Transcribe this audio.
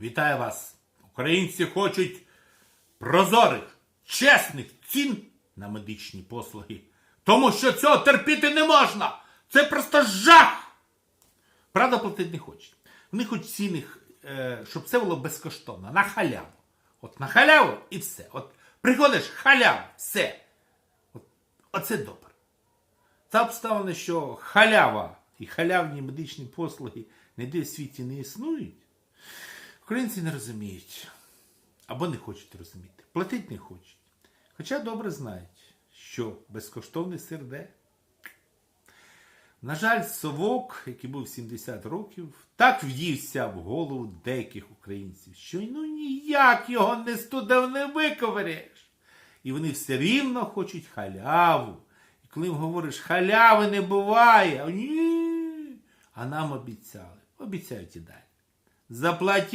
Вітаю вас! Українці хочуть прозорих, чесних цін на медичні послуги. Тому що цього терпіти не можна. Це просто жах. Правда, платити не хочуть. Вони хочуть ціни, е, щоб це було безкоштовно, на халяву. От на халяву і все. От приходиш, халява, все. От, оце добре. Та обставина, що халява і халявні медичні послуги ніде в світі не існують, українці не розуміють. Або не хочуть розуміти. Платити не хочуть. Хоча добре знають, що безкоштовний сир де. На жаль, совок, який був 70 років, так в'ївся в голову деяких українців, що ну ніяк його не студив не виковиряєш. І вони все рівно хочуть халяву. І коли їм говориш, халяви не буває, ні. А нам обіцяли. Обіцяють і далі. Заплатіть.